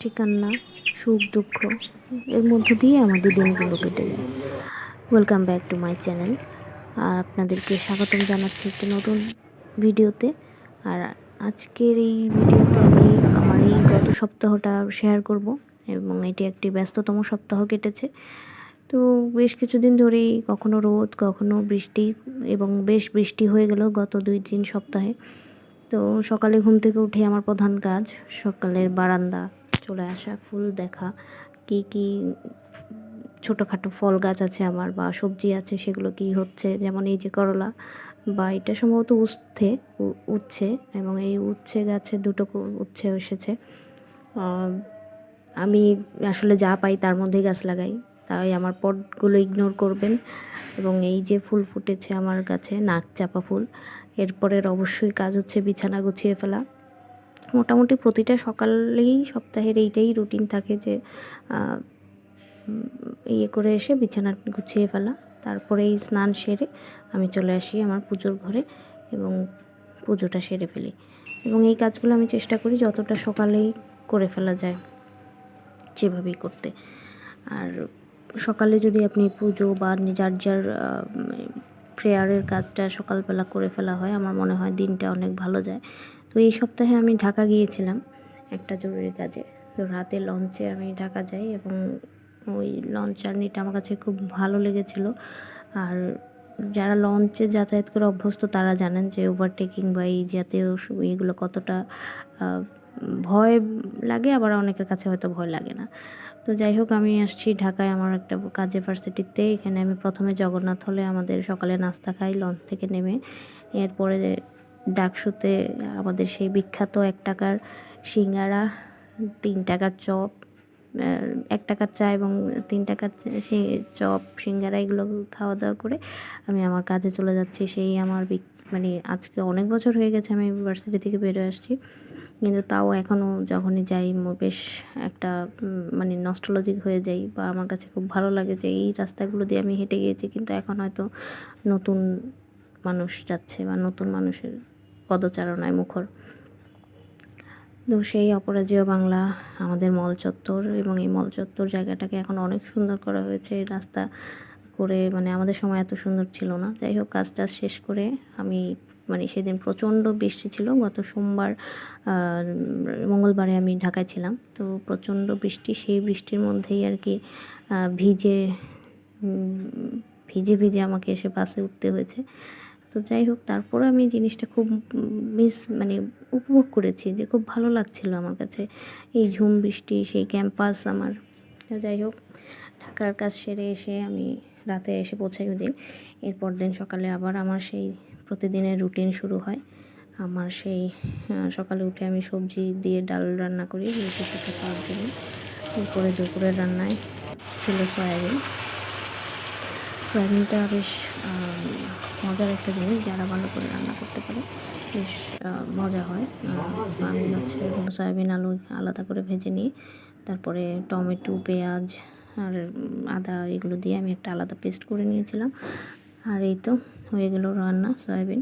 হাসি কান্না সুখ, দুঃখ, এর মধ্য দিয়ে আমাদের দিনগুলো কেটে যায়। Welcome back to my channel আর আপনাদেরকে স্বাগতম জানাচ্ছি একটি নতুন ভিডিওতে। আর আজকের এই ভিডিওতে আমি আমার এই গত সপ্তাহটা শেয়ার করব এবং এটি একটি ব্যস্ততম সপ্তাহ কেটেছে। তো বেশ কিছুদিন ধরেই কখনো রোদ, কখনো বৃষ্টি এবং বেশ বৃষ্টি হয়ে গেল গত দুই, তিন সপ্তাহে। তো সকালে ঘুম থেকে উঠে আমার প্রধান কাজ সকালের বারান্দা চলে আসা ফুল দেখা। কি কি ছোটোখাটো ফল গাছ আছে আমার বা সবজি আছে, সেগুলো কি হচ্ছে? যেমন এই যে করলা বা এটা সম্ভবত উচ্ছে উচ্ছে এবং এই উচ্ছে গাছে দুটো উচ্ছে এসেছে। আমি আসলে যা পাই তার মধ্যেই গাছ লাগাই। তাই আমার পটগুলো ইগনোর করবেন এবং এই যে ফুল ফুটেছে আমার কাছে, নাক চাপা ফুল। এরপরের অবশ্যই কাজ হচ্ছে বিছানা গুছিয়ে ফেলা। মোটামুটি প্রতিটা সকালেই, সপ্তাহের এইটাই রুটিন থাকে যে ইয়ে করে এসে বিছানা গুছিয়ে ফেলা। তারপরে এই স্নান সেরে আমি চলে আসি আমার পুজোর ঘরে এবং পুজোটা সেরে ফেলি। এবং এই কাজগুলো আমি চেষ্টা করি যতটা সকালেই করে ফেলা যায় যেভাবেই করতে। আর সকালে যদি আপনি পুজো বা যার যার প্রেয়ারের কাজটা সকালবেলা করে ফেলা হয়, আমার মনে হয় দিনটা অনেক ভালো যায়। তো এই সপ্তাহে আমি ঢাকা গিয়েছিলাম একটা জরুরি কাজে। তো রাতে লঞ্চে আমি ঢাকা যাই এবং ওই লঞ্চ জার্নিটা আমার কাছে খুব ভালো লেগেছিল। আর যারা লঞ্চে যাতায়াত করে অভ্যস্ত, তারা জানেন যে ওভারটেকিং বা এই জাতীয় এগুলো কতটা ভয় লাগে, আবার অনেকের কাছে হয়তো ভয় লাগে না। তো যাই হোক, আমি আসছি ঢাকায় আমার একটা কাজে ভার্সিটিতে এখানে আমি প্রথমে জগন্নাথ হলে আমাদের সকালে নাস্তা খাই লঞ্চ থেকে নেমে। এরপরে ডাকসুতে আমাদের সেই বিখ্যাত এক টাকার সিঙ্গারা, তিন টাকার চপ এক টাকার চা এবং তিন টাকার চপ, সিঙ্গারা এগুলো খাওয়া দাওয়া করে আমি আমার কাজে চলে যাচ্ছি। সেই আমার মানে আজকে অনেক বছর হয়ে গেছে আমি ইউনিভার্সিটি থেকে বেরোয় আসছি। কিন্তু তাও এখনও যখনই যাই বেশ একটা মানে নস্টলজিক হয়ে যাই বা আমার কাছে খুব ভালো লাগে যে এই রাস্তাগুলো দিয়ে আমি হেঁটে গিয়েছি। কিন্তু এখন হয়তো নতুন মানুষ যাচ্ছে বা নতুন মানুষের পদচারণায় মুখর। তো সেই অপরাজেয় বাংলা আমাদের মল চত্বর এবং এই মল চত্বর জায়গাটাকে এখন অনেক সুন্দর করা হয়েছে। রাস্তা করে মানে আমাদের সময় এত সুন্দর ছিল না। যাই হোক, কাজ টাজ শেষ করে আমি মানে সেদিন প্রচণ্ড বৃষ্টি ছিল। গত সোমবার মঙ্গলবারে আমি ঢাকায় ছিলাম। তো প্রচণ্ড বৃষ্টি, সেই বৃষ্টির মধ্যেই আর কি ভিজে ভিজে ভিজে আমাকে এসে বাসে উঠতে হয়েছে। তো যাই হোক তারপরে আমি জিনিসটা খুব মিস মানে উপভোগ করেছি যে খুব ভালো লাগছিল আমার কাছে। এই ঝুম বৃষ্টি, সেই ক্যাম্পাস আমার। যাই হোক, ঢাকার কাজ সেরে এসে আমি রাতে এসে পৌঁছাই ওদিন। এরপর দিন সকালে আবার আমার সেই প্রতিদিনের রুটিন শুরু হয়। আমার সেই সকালে উঠে আমি সবজি দিয়ে ডাল রান্না করি, রুটি সাথে খাওয়ার জন্য। এরপরে দুপুরের রান্নায় ছিল সয়াবিন। সয়াবিনটা বেশ মজার একটা জিনিস যারা ভালো করে রান্না করতে পারে, বেশ মজা হয়। আমি হচ্ছে সয়াবিন আলু আলাদা করে ভেজে নিই। তারপরে টমেটো, পেঁয়াজ আর আদা এগুলো দিয়ে আমি একটা আলাদা পেস্ট করে নিয়েছিলাম। আর এই তো হয়ে গেল রান্না, সয়াবিন।